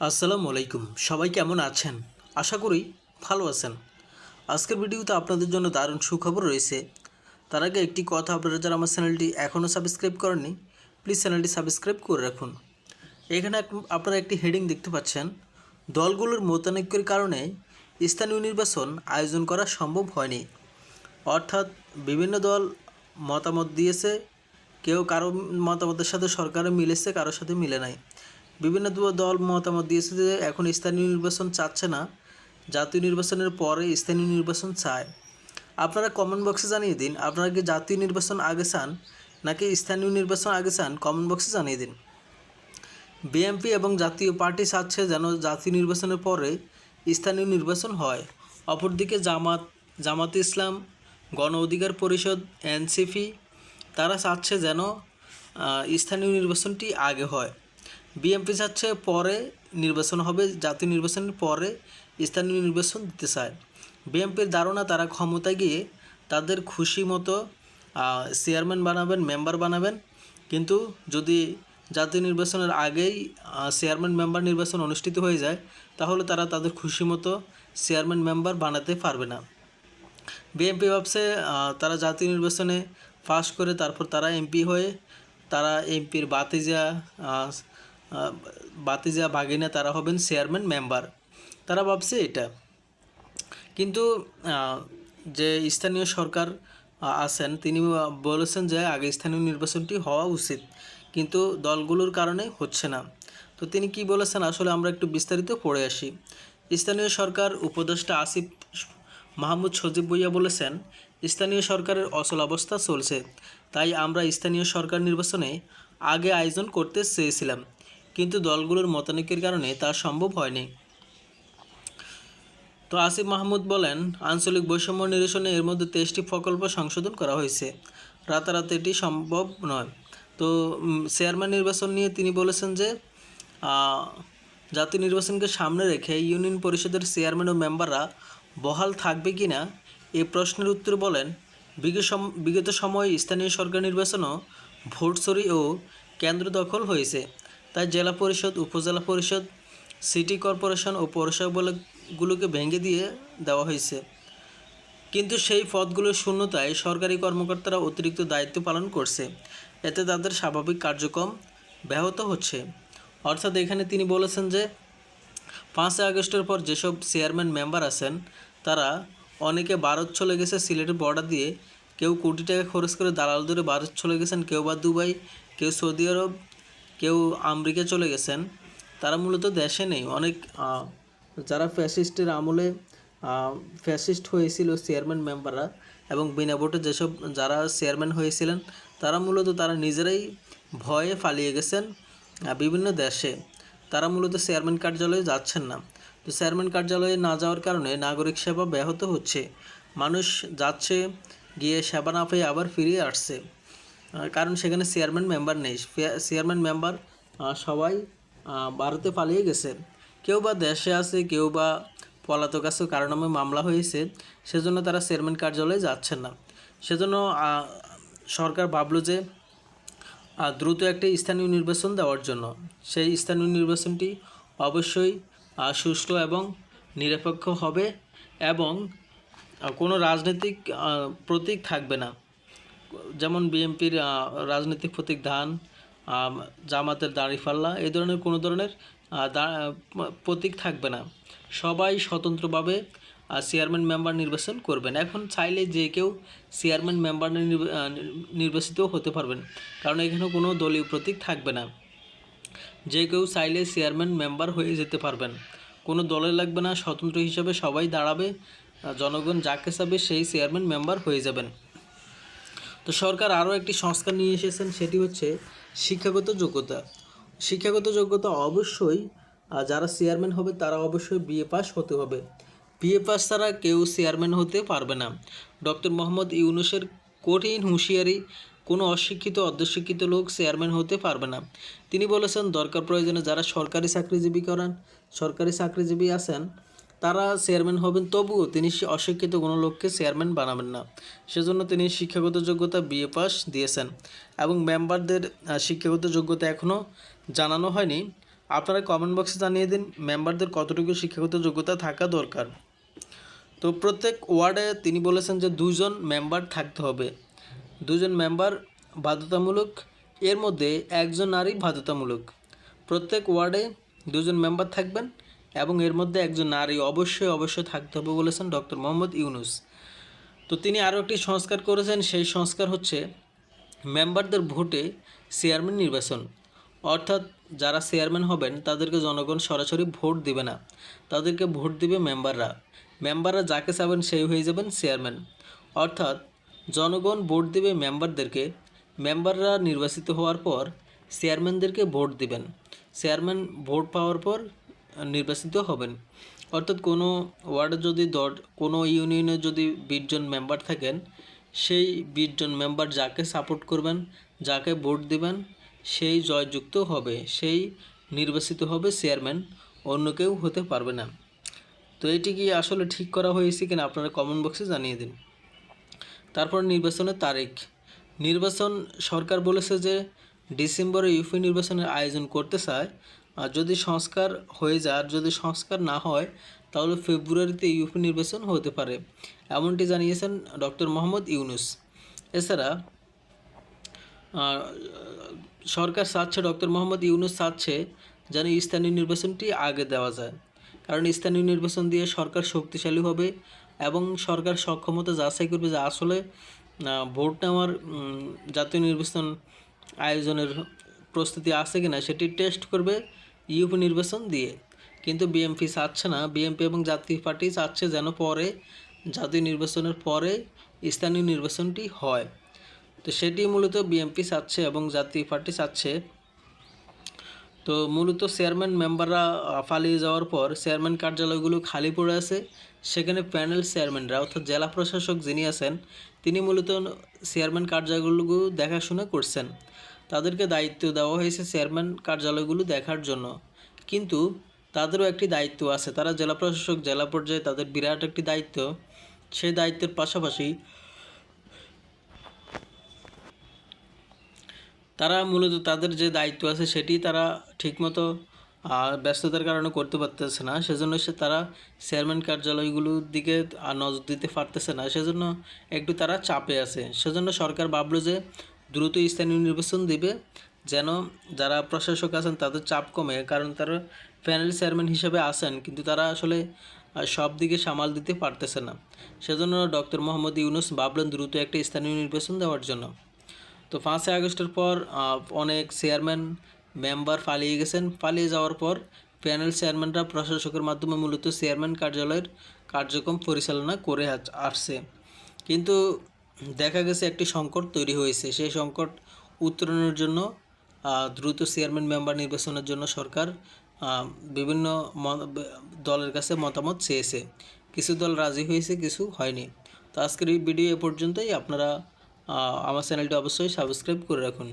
আসসালামু আলাইকুম। সবাই কেমন আছেন? আশা করি ভালো আছেন। আজকের ভিডিওতে আপনাদের জন্য দারুণ সুখবর রয়েছে। তার আগে একটি কথা আপনারা যারা আমার চ্যানেলটি এখনও সাবস্ক্রাইব করেননি, প্লিজ চ্যানেলটি সাবস্ক্রাইব করে রাখুন। এখানে আপনারা একটি হেডিং দেখতে পাচ্ছেন। দলগুলোর মতানৈক্যের কারণে স্থানীয় নির্বাচন আয়োজন করা সম্ভব হয়নি। অর্থাৎ বিভিন্ন দল মতামত দিয়েছে, কেউ কারও মতামতের সাথে সরকারে মিলেছে কারোর সাথে মিলে নাই। বিভিন্ন দল মতামত দিয়েছে যে এখন স্থানীয় নির্বাচন চাচ্ছে না, জাতীয় নির্বাচনের পরে স্থানীয় নির্বাচন চায়। আপনারা কমেন্ট বক্সে জানিয়ে দিন, আপনারা কি জাতীয় নির্বাচন আগে চান নাকি স্থানীয় নির্বাচন আগে চান? কমেন্ট বক্সে জানিয়ে দিন। বিএনপি এবং জাতীয় পার্টি চাচ্ছে যেন জাতীয় নির্বাচনের পরে স্থানীয় নির্বাচন হয়। অপরদিকে জামাত জামাত ইসলাম, গণ অধিকার পরিষদ এনসিপি তারা চাচ্ছে যেন স্থানীয় নির্বাচনটি আগে হয়। বিএনপি চাচ্ছে পরে নির্বাচন হবে, জাতীয় নির্বাচনের পরে স্থানীয় নির্বাচন দিতে চায়। বিএনপির ধারণা, তারা ক্ষমতায় গিয়ে তাদের খুশি মতো চেয়ারম্যান বানাবেন, মেম্বার বানাবেন। কিন্তু যদি জাতীয় নির্বাচনের আগেই চেয়ারম্যান মেম্বার নির্বাচন অনুষ্ঠিত হয়ে যায়, তাহলে তারা তাদের খুশি মতো চেয়ারম্যান মেম্বার বানাতে পারবে না। বিএনপি ভাবছে তারা জাতীয় নির্বাচনে পাশ করে তারপর তারা এমপি হয়ে, তারা এমপির বাতিজা বাতিজা বাগিনা তারা হবেন চেয়ারম্যান মেম্বার। তারা ভাবছে এটা। কিন্তু যে স্থানীয় সরকার আছেন, তিনি বলেছেন যে আগে স্থানীয় নির্বাচনটি হওয়া উচিত, কিন্তু দলগুলোর কারণে হচ্ছে না। তো তিনি কি বলেছেন? আসলে আমরা একটু বিস্তারিত পড়ে আসি। স্থানীয় সরকার উপদেষ্টা আসিফ মাহমুদ সজীব ভুইয়া বলেছেন, স্থানীয় সরকারের অচল অবস্থা চলছে, তাই আমরা স্থানীয় সরকার নির্বাচনে আগে আয়োজন করতে চেয়েছিলাম। কিন্তু দলগুলোর মতানৈক্যের কারণে তা সম্ভব হয়নি। তো আসিফ মাহমুদ বলেন, আঞ্চলিক বৈষম্য নিরসনে এর মধ্যে তেইশটি প্রকল্প সংশোধন করা হয়েছে। রাতারাতি এটি সম্ভব নয়। তো চেয়ারম্যান নির্বাচন নিয়ে তিনি বলেছেন যে জাতীয় নির্বাচনকে সামনে রেখে ইউনিয়ন পরিষদের চেয়ারম্যান ও মেম্বাররা বহাল থাকবে কি না এই প্রশ্নের উত্তর বলেন বিগত সময়ে স্থানীয় সরকার নির্বাচনও ভোট চুরি ও কেন্দ্র দখল হয়েছে। তাই জেলা পরিষদ, উপজেলা পরিষদ, সিটি কর্পোরেশন ও পৌরসভাগুলোকে ভেঙে দিয়ে দেওয়া হয়েছে। কিন্তু সেই পদগুলোর শূন্যতায় সরকারি কর্মকর্তারা অতিরিক্ত দায়িত্ব পালন করছে। এতে তাদের স্বাভাবিক কার্যক্রম ব্যাহত হচ্ছে। অর্থাৎ এখানে তিনি বলেছেন যে, পাঁচই আগস্টের পর যেসব চেয়ারম্যান মেম্বার আছেন, তারা অনেকে ভারত চলে গেছে সিলেটের বর্ডার দিয়ে, কেউ কোটি টাকা খরচ করে দালাল ধরে ভারত চলে গেছেন, কেউ বা দুবাই, কেউ সৌদি আরব কেউ আমেরিকা চলে গেছেন, তারা মূলত দেশে নেই। অনেক যারা ফ্যাসিস্টের আমলে ফ্যাসিস্ট হয়েছিল চেয়ারম্যান মেম্বাররা এবং বিনা ভোটে যেসব যারা চেয়ারম্যান হয়েছিলেন, তারা মূলত তারা নিজেরাই ভয়ে পালিয়ে গেছেন বিভিন্ন দেশে। তারা মূলত চেয়ারম্যান কার্যালয়ে যাচ্ছেন না। তো চেয়ারম্যান কার্যালয়ে না যাওয়ার কারণে নাগরিক সেবা ব্যাহত হচ্ছে। মানুষ যাচ্ছে, গিয়ে সেবা না পেয়ে আবার ফিরিয়ে আসছে। কারণ সেখানে চেয়ারম্যান মেম্বার নেই। চেয়ারম্যান মেম্বার সবাই ভারতে পালিয়ে গেছে। কেউ বা দেশে আছে, কেউ বা পলাতক আছে কারণ নামে মামলা হয়েছে, সেজন্য তারা চেয়ারম্যান কার্যালয়ে যাচ্ছেন না। সেজন্য সরকার ভাবলো যে দ্রুত একটি স্থানীয় নির্বাচন দেওয়ার জন্য। সেই স্থানীয় নির্বাচনটি অবশ্যই সুষ্ঠু এবং নিরপেক্ষ হবে এবং কোনো রাজনৈতিক প্রতীক থাকবে না। যেমন বিএনপির রাজনৈতিক প্রতীক ধান জামাতের দাঁড়িপাল্লা এই ধরনের কোনো ধরনের প্রতীক থাকবে না। সবাই স্বতন্ত্রভাবে চেয়ারম্যান মেম্বার নির্বাচন করবেন। এখন চাইলে যে কেউ চেয়ারম্যান মেম্বার নির্বাচিত হতে পারবেন। কারণ এখানে কোনো দলীয় প্রতীক থাকবে না। যে কেউ চাইলে চেয়ারম্যান মেম্বার হয়ে যেতে পারবেন। কোনো দলে লাগবে না। স্বতন্ত্র হিসাবে সবাই দাঁড়াবে। জনগণ যাকে চাবে সেই চেয়ারম্যান মেম্বার হয়ে যাবেন। তো সরকার আরও একটি সংস্কার নিয়ে এসেছেন, সেটি হচ্ছে শিক্ষাগত যোগ্যতা। শিক্ষাগত যোগ্যতা অবশ্যই যারা চেয়ারম্যান হবে তারা অবশ্যই বিএ পাস হতে হবে। বিএ পাস ছাড়া কেউ চেয়ারম্যান হতে পারবে না। ডক্টর মোহাম্মদ ইউনুসের কঠিন হুঁশিয়ারি, কোনো অশিক্ষিত অর্ধশিক্ষিত লোক চেয়ারম্যান হতে পারবে না। তিনি বলেছেন, দরকার প্রয়োজনে যারা সরকারি চাকরিজীবী করেন, সরকারি চাকরিজীবী আছেন তারা চেয়ারম্যান হবেন, তবুও তিনি সে অশিক্ষিত কোনো লোককে চেয়ারম্যান বানাবেন না। সেজন্য তিনি শিক্ষাগত যোগ্যতা বিএ পাস দিয়েছেন এবং মেম্বারদের শিক্ষাগত যোগ্যতা এখনও জানানো হয়নি। আপনারা কমেন্ট বক্সে জানিয়ে দিন মেম্বারদের কতটুকু শিক্ষাগত যোগ্যতা থাকা দরকার। তো প্রত্যেক ওয়ার্ডে তিনি বলেছেন যে দুজন মেম্বার থাকতে হবে। দুজন মেম্বার বাধ্যতামূলক, এর মধ্যে একজন নারী বাধ্যতামূলক। প্রত্যেক ওয়ার্ডে দুজন মেম্বার থাকবেন। এবং এর মধ্যে একজন নারী অবশ্যই অবশ্যই থাকতে হবে বলেছেন ডক্টর মোহাম্মদ ইউনুস। তো তিনি আরও একটি সংস্কার করেছেন, সেই সংস্কার হচ্ছে মেম্বারদের ভোটে চেয়ারম্যান নির্বাচন। অর্থাৎ যারা চেয়ারম্যান হবেন, তাদেরকে জনগণ সরাসরি ভোট দিবে না। তাদেরকে ভোট দিবে মেম্বাররা। মেম্বাররা যাকে চাবেন সেই হয়ে যাবেন চেয়ারম্যান। অর্থাৎ জনগণ ভোট দিবে মেম্বারদেরকে। মেম্বাররা নির্বাচিত হওয়ার পর চেয়ারম্যানদেরকে ভোট দিবেন। চেয়ারম্যান ভোট পাওয়ার পর নির্বাচিত হবেন। অর্থাৎ কোনো ওয়ার্ডে যদি দশ কোনো ইউনিয়নে যদি বিশজন মেম্বার থাকেন, সেই বিশজন মেম্বার যাকে সাপোর্ট করবেন, যাকে ভোট দেবেন, সেই জয়যুক্ত হবে, সেই নির্বাচিত হবে চেয়ারম্যান, অন্য কেউ হতে পারবে না। তো এটি কি আসলে ঠিক করা হয়েছে কিনা আপনারা কমেন্ট বক্সে জানিয়ে দিন। তারপর নির্বাচনের তারিখ। নির্বাচন সরকার বলেছে যে ডিসেম্বরে ইউপি নির্বাচনের আয়োজন করতে চায় যদি সংস্কার হয়ে যায়, আর যদি সংস্কার না হয়, তাহলে ফেব্রুয়ারিতে ইউপি নির্বাচন হতে পারে, এমনটি জানিয়েছেন ডক্টর মোহাম্মদ ইউনুস। এছাড়া সরকার চাচ্ছে, ডক্টর মোহাম্মদ ইউনুস চাচ্ছে যেন স্থানীয় নির্বাচনটি আগে দেওয়া যায়। কারণ স্থানীয় নির্বাচন দিয়ে সরকার শক্তিশালী হবে এবং সরকার সক্ষমতা যাচাই করবে যে আসলে ভোট নেওয়ার জাতীয় নির্বাচন আয়োজনের প্রস্তুতি আছে কিনা, সেটি টেস্ট করবে ইউপি নির্বাচন দিয়ে। কিন্তু বিএমপি চাচ্ছে না। বিএমপি এবং জাতীয় পার্টি চাচ্ছে যেন পরে জাতীয় নির্বাচনের পরে স্থানীয় নির্বাচনটি হয়। তো সেটি মূলত বিএমপি চাচ্ছে এবং জাতীয় পার্টি চাচ্ছে। তো মূলত চেয়ারম্যান মেম্বাররা পালিয়ে যাওয়ার পর চেয়ারম্যান কার্যালয়গুলো খালি পড়ে আছে। সেখানে প্যানেল চেয়ারম্যানরা, অর্থাৎ জেলা প্রশাসক যিনি আছেন, তিনি মূলত চেয়ারম্যান কার্যালয়গুলো দেখাশোনা করছেন। তাদেরকে দায়িত্ব দেওয়া হয়েছে চেয়ারম্যান কার্যালয়গুলো দেখার জন্য। কিন্তু তাদেরও একটি দায়িত্ব আছে। তারা জেলা প্রশাসক, জেলা পর্যায়ে তাদের বিরাট একটি দায়িত্ব। সেই দায়িত্বের পাশাপাশি তারা মূলত তাদের যে দায়িত্ব আছে সেটি তারা ঠিকমতো ব্যস্ততার কারণে করতে পারতেছে না। সেজন্য সে তারা চেয়ারম্যান কার্যালয়গুলোর দিকে নজর দিতে পারতেছে না। সেজন্য একটু তারা চাপে আছে। সেজন্য সরকার ভাবলো যে দ্রুত স্থানীয় নির্বাচন দিবে, যেন যারা প্রশাসক আছেন তাদের চাপ কমে, কারণ তারা প্যানেল চেয়ারম্যান হিসেবে আছেন, কিন্তু তারা আসলে সব দিকে সামাল দিতে পারতেছে না। সেজন্য ডক্টর মোহাম্মদ ইউনুস ভাবলেন দ্রুত একটা স্থানীয় নির্বাচন দেওয়ার জন্য। তো পাঁচই আগস্টের পর অনেক চেয়ারম্যান মেম্বার পালিয়ে গেছেন। পালিয়ে যাওয়ার পর প্যানেল চেয়ারম্যানরা প্রশাসকের মাধ্যমে মূলত চেয়ারম্যান কার্যালয়ের কার্যক্রম পরিচালনা করে আসছে। কিন্তু দেখা গেছে একটি সংকট তৈরি হয়েছে। সেই সংকট উত্তরণের জন্য দ্রুত চেয়ারম্যান মেম্বার নির্বাচনের জন্য সরকার বিভিন্ন দলের কাছে মতামত চেয়েছে। কিছু দল রাজি হয়েছে, কিছু হয়নি। তো আজকের এই ভিডিও এ পর্যন্তই। আপনারা আমার চ্যানেলটি অবশ্যই সাবস্ক্রাইব করে রাখুন।